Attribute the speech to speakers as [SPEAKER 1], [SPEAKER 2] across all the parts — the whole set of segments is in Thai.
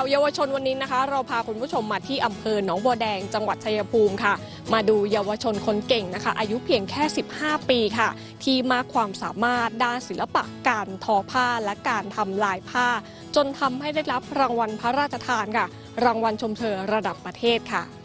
[SPEAKER 1] าวเยาวชนวันนี้นะคะ เราพาคุณผู้ชมมาที่อำเภอหนองบัวแดงจังหวัดชัยภูมิค่ะ มาดูเยาวชนคนเก่งนะคะ อายุเพียงแค่ 15 ปีค่ะ ที่มากความสามารถด้านศิลปะการทอผ้าและการทำลายผ้า จนทำให้ได้รับรางวัลพระราชทานค่ะ รางวัลชมเชยระดับประเทศค่ะ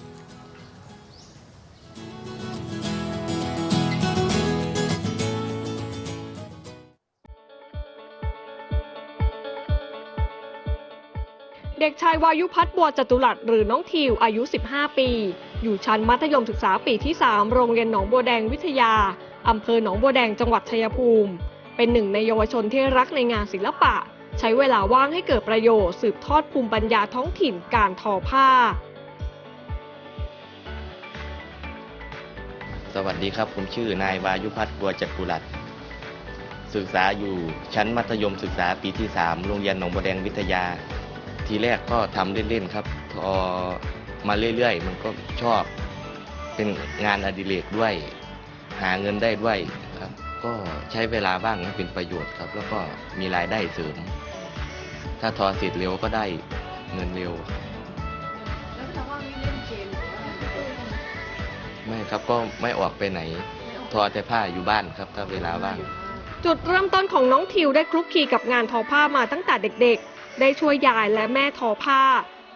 [SPEAKER 1] เด็กชายวายุพัฒน์บัวจตุรัสหรือน้องทิวอายุ 15 ปี อยู่ชั้นมัธยมศึกษาปีที่ 3 โรงเรียนหนองบัวแดงวิทยา อำเภอหนองบัวแดงจังหวัดชัยภูมิ เป็นหนึ่งในเยาวชนที่รักในงานศิลปะ ใช้เวลาว่างให้เกิดประโยชน์สืบทอดภูมิปัญญาท้องถิ่นการทอผ้า
[SPEAKER 2] สวัสดีครับผมชื่อนายวายุพัฒน์บัวจักรุรัตน์ศึกษาอยู่ชั้นมัธยมศึกษาปีที่ 3 โรงเรียนหนองบัวแดงวิทยา ทีแรกก็ทำเล่นๆครับพอมาเรื่อยๆ มันก็ชอบเป็นงานอดิเรกด้วย หาเงินได้ด้วยครับ ก็ใช้เวลาว่างให้เป็นประโยชน์ครับ แล้วก็มีรายได้เสริม ถ้าทอเสร็จเร็วก็ได้เงินเร็วไม่ครับก็ไม่ออกไปไหน ทอแต่ผ้าอยู่บ้านครับ ถ้าเวลาว่าง
[SPEAKER 1] จุดเริ่มต้นของน้องทิวได้คลุกคลีกับงานทอผ้ามาตั้งแต่เด็กๆ ได้ช่วยยายและแม่ทอผ้า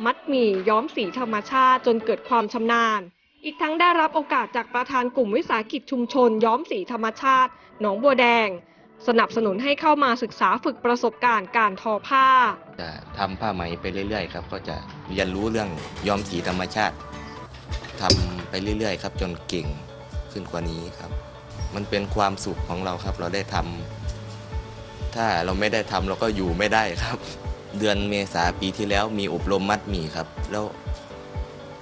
[SPEAKER 1] มัดหมี่ย้อมสีธรรมชาติจนเกิดความชำนาญ อีกทั้งได้รับโอกาสจากประธานกลุ่มวิสาหกิจชุมชน ย้อมสีธรรมชาติ หนองบัวแดง สนับสนุนให้เข้ามาศึกษาฝึกประสบการณ์การทอผ้า
[SPEAKER 2] จะทำผ้าไหมไปเรื่อยๆครับ ก็จะเรียนรู้เรื่องย้อมสีธรรมชาติทำไปเรื่อยๆครับจนเก่งขึ้นกว่านี้ครับ มันเป็นความสุขของเราครับ เราได้ทำถ้าเราไม่ได้ทำเราก็อยู่ไม่ได้ครับ เดือนเมษาปีที่แล้วมีอบรมมัดหมี่ครับ แล้ว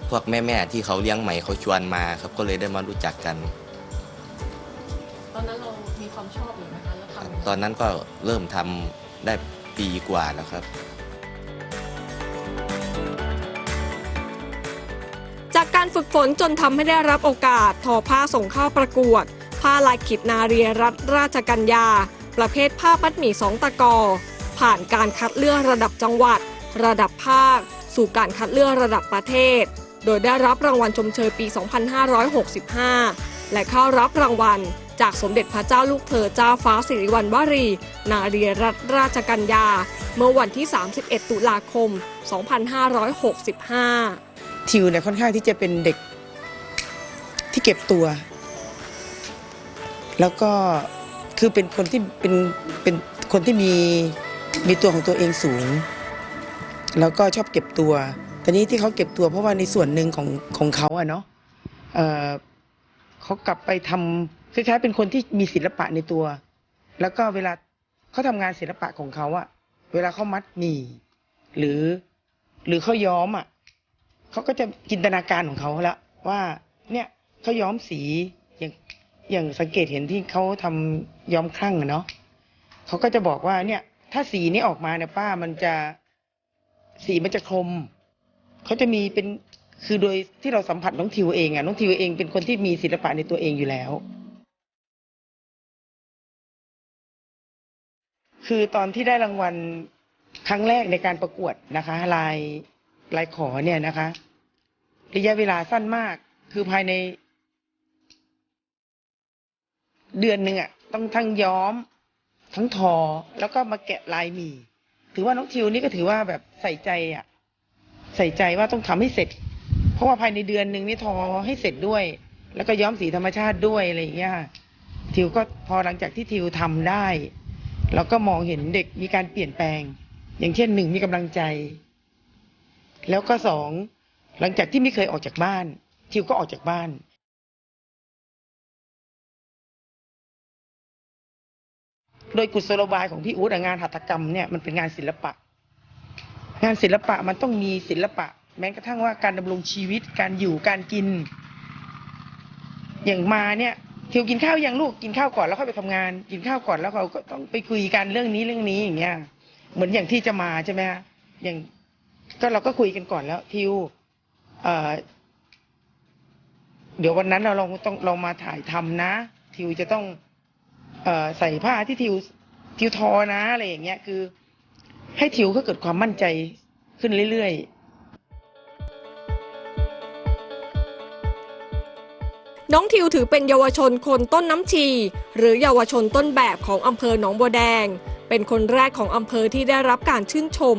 [SPEAKER 2] พวกแม่ๆที่เขาเลี้ยงไหมเขาชวนมาครับ ก็เลยได้มารู้จักกัน
[SPEAKER 1] ตอนนั้นเรามีความชอบอยู่นะคะแล้วทำ
[SPEAKER 2] ตอนนั้นก็เริ่มทำได้ปีกว่าแล้วครับ
[SPEAKER 1] จากการฝึกฝนจนทำให้ได้รับโอกาสทอผ้าส่งเข้าประกวด ผ้าลายขิดนาเรียรัฐราชกัญญา ประเภทผ้ามัดหมี่สองตะกอ ผ่านการคัดเลือกระดับจังหวัด ระดับภาค สู่การคัดเลือกระดับประเทศ โดยได้รับรางวัลชมเชยปี 2565 และเข้ารับรางวัล จากสมเด็จพระเจ้าลูกเธอเจ้าฟ้าสิริวัณวรี นาเรียรัฐราชกัญญา เมื่อวันที่ 31 ตุลาคม 2565
[SPEAKER 3] ทิวเนี่ยค่อนข้างที่จะเป็นเด็กที่เก็บตัว แล้วก็คือเป็นคนที่เป็นเป็นคนที่มี มีตัวของตัวเองสูง แล้วก็ชอบเก็บตัวแต่นี้ที่เขาเก็บตัวเพราะว่าในส่วนหนึ่งของของเขาอะเนาะเเขากลับไปทำคล้ายๆเป็นคนที่มีศิลปะในตัว แล้วก็เวลาเขาทำงานศิลปะของเขาอะเวลาเขามัดหมี่หรือ หรือเขาย้อมอะเขาก็จะจินตนาการของเขาละว่า เนี่ยเขาย้อมสีอย่างอย่างสังเกตเห็นที่เขาทำย้อมคลั่งอะเนาะเขาก็จะบอกว่าเนี่ย ถ้าสีนี้ออกมาเนี่ยป้ามันจะสีมันจะคมเขาจะมีเป็นคือโดยที่เราสัมผัสน้องทิวเองอะน้องทิวเองเป็นคนที่มีศิลปะในตัวเองอยู่แล้ว คือตอนที่ได้รางวัลครั้งแรกในการประกวดนะคะ ลายลายขอเนี่ยนะคะระยะเวลาสั้นมาก คือภายใน เดือนหนึ่งอะต้องทั้งย้อม ทั้งทอแล้วก็มาแกะลายหมี่ถือว่าน้องทิวนี่ก็ถือว่าแบบใส่ใจอะ ใส่ใจว่าต้องทำให้เสร็จ เพราะว่าภายในเดือนหนึ่งนี่ทอให้เสร็จด้วย แล้วก็ย้อมสีธรรมชาติด้วยอะไรอย่างเงี้ยทิวก็พอหลังจากที่ทิวทำได้เราก็มองเห็นเด็กมีการเปลี่ยนแปลง อย่างเช่นหนึ่งมีกำลังใจ แล้วก็สองหลังจากที่ไม่เคยออกจากบ้าน ทิวก็ออกจากบ้าน โดยกุศโลบายของพี่อู๊ดงานหัตถกรรมเนี่ยมันเป็นงานศิลปะ งานศิลปะมันต้องมีศิลปะ แม้กระทั่งว่าการดำรงชีวิตการอยู่การกิน อย่างมาเนี่ยทิวกินข้าวยังลูกกินข้าวก่อนแล้วค่อยไปทำงาน กินข้าวก่อนแล้วเราก็ต้องไปคุยกันเรื่องนี้เรื่องนี้อย่างเงี้ยเหมือนอย่างที่จะมาใช่ไหมฮะอย่างก็เราก็คุยกันก่อนแล้วทิวเอ่อเดี๋ยววันนั้นเราลองต้องเรามาถ่ายทำนะ ทิวจะต้อง ใส่ผ้าที่ทิวทิวทอนะอะไรอย่างเงี้ยคือ ให้ทิวเขาเกิดความมั่นใจขึ้นเรื่อยๆ
[SPEAKER 1] น้องทิวถือเป็นเยาวชนคนต้นน้ำชี หรือเยาวชนต้นแบบของอำเภอหนองบัวแดง เป็นคนแรกของอำเภอที่ได้รับการชื่นชม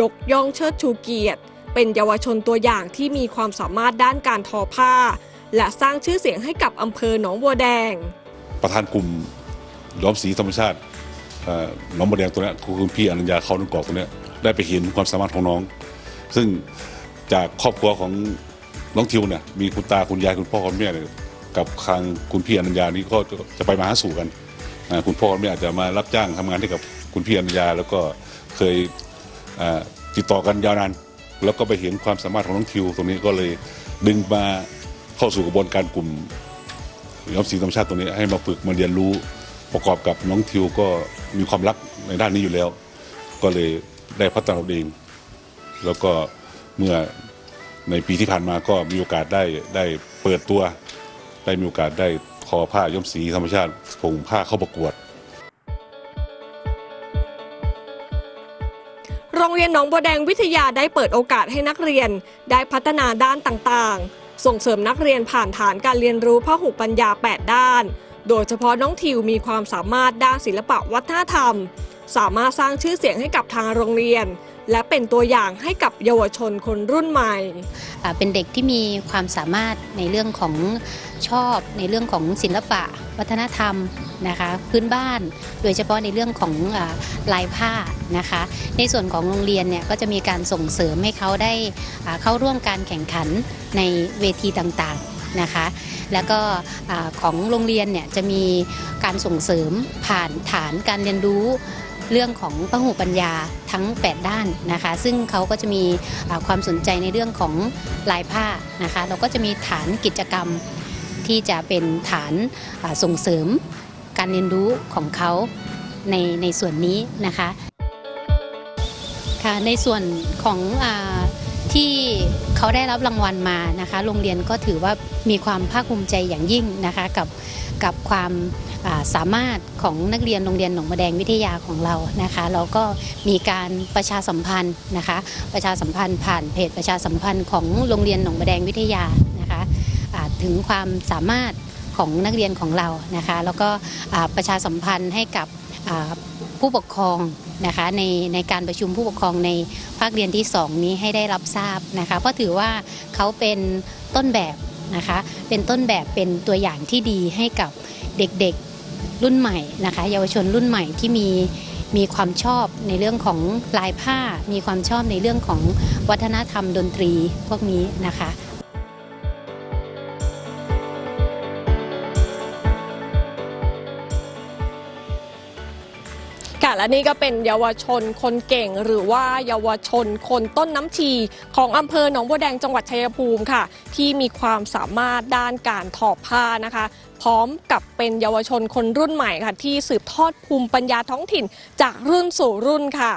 [SPEAKER 1] ยกย่องเชิดชูเกียรติ เป็นเยาวชนตัวอย่างที่มีความสามารถด้านการทอผ้า และสร้างชื่อเสียงให้กับอำเภอหนองบัวแดง
[SPEAKER 4] ประธานกลุ่ม ย้อมสีธรรมชาติน้องมดแดงตัวนี้คือคุณพี่อนัญญาเขานุ่นกอกตัวนี้ได้ไปเห็นความสามารถของน้อง ซึ่งจากครอบครัวของน้องทิวเนี่ยมีคุณตาคุณยายคุณพ่อคุณแม่เนี่ยกับทางคุณพี่อนัญญานี่ก็จะไปมาหาสู่กันคุณพ่อคุณแม่อาจจะมารับจ้างทำงานให้กับคุณพี่อนัญญาแล้วก็เคยติดต่อกันยาวนานแล้วก็ไปเห็นความสามารถของน้องทิว ตรงนี้ก็เลยดึงมาเข้าสู่กระบวนการกลุ่มย้อมสีธรรมชาติตรงนี้ให้มาฝึกมาเรียนรู้ ประกอบกับน้องทิวก็มีความรักในด้านนี้อยู่แล้ว ก็เลยได้พัฒนาตัวเอง แล้วก็เมื่อในปีที่ผ่านมาก็มีโอกาสได้ได้เปิดตัว ได้มีโอกาสได้ทอผ้าย้อมสีธรรมชาติส่งผ้าเข้าประกวด
[SPEAKER 1] โรงเรียนหนองบัวแดงวิทยาได้เปิดโอกาสให้นักเรียนได้พัฒนาด้านต่างๆ ส่งเสริมนักเรียนผ่านฐานการเรียนรู้พหุปัญญา 8 ด้าน โดยเฉพาะน้องทิวมีความสามารถด้านศิลปะวัฒนธรรม สามารถสร้างชื่อเสียงให้กับทางโรงเรียน และเป็นตัวอย่างให้กับเยาวชนคนรุ่นใหม่
[SPEAKER 5] เป็นเด็กที่มีความสามารถในเรื่องของชอบในเรื่องของศิลปะ วัฒนธรรมนะคะพื้นบ้านโดยเฉพาะในเรื่องของอลายผ้านะคะ ในส่วนของโรงเรียนเนี่ยก็จะมีการส่งเสริมให้เขาได้เข้าร่วมการแข่งขันในเวทีต่างๆ นะคะ แล้วก็ของโรงเรียนเนี่ยจะมีการส่งเสริมผ่านฐานการเรียนรู้เรื่องของพหูปัญญาทั้ง 8 ด้านนะคะ ซึ่งเขาก็จะมีความสนใจในเรื่องของลายผ้านะคะ เราก็จะมีฐานกิจกรรมที่จะเป็นฐานส่งเสริมการเรียนรู้ของเขาในในส่วนนี้นะคะค่ะในส่วนของอ ที่เขาได้รับรางวัลมานะคะ โรงเรียนก็ถือว่ามีความภาคภูมิใจอย่างยิ่งนะคะกับกับความาสามารถของนักเรียนโรงเรียนหนองมะแดงวิทยาของเรานะคะเราก็มีการประชาสัมพันธ์นะคะ ประชาสัมพันธ์ผ่านเพจประชาสัมพันธ์ของโรงเรียนหนองมะแดงวิทยานะคะถึงความสามารถของนักเรียนของเรานะคะ แล้วก็ประชาสัมพันธ์ให้กับผู้ปกครอง นะคะในในการประชุมผู้ปกครองในภาคเรียนที่ 2 นี้ให้ได้รับทราบนะคะเพราะถือว่าเขาเป็นต้นแบบนะคะเป็นต้นแบบเป็นตัวอย่างที่ดีให้กับเด็กๆรุ่นใหม่นะคะเยาวชนรุ่นใหม่ที่มีมีความชอบในเรื่องของลายผ้า มีความชอบในเรื่องของวัฒนธรรมดนตรีพวกนี้นะคะ
[SPEAKER 1] ค่ะและนี่ก็เป็นเยาวชนคนเก่ง หรือว่าเยาวชนคนต้นน้ำชี ของอำเภอหนองบัวแดงจังหวัดชัยภูมิค่ะ ที่มีความสามารถด้านการทอผ้านะคะ พร้อมกับเป็นเยาวชนคนรุ่นใหม่ค่ะ ที่สืบทอดภูมิปัญญาท้องถิ่นจากรุ่นสู่รุ่นค่ะ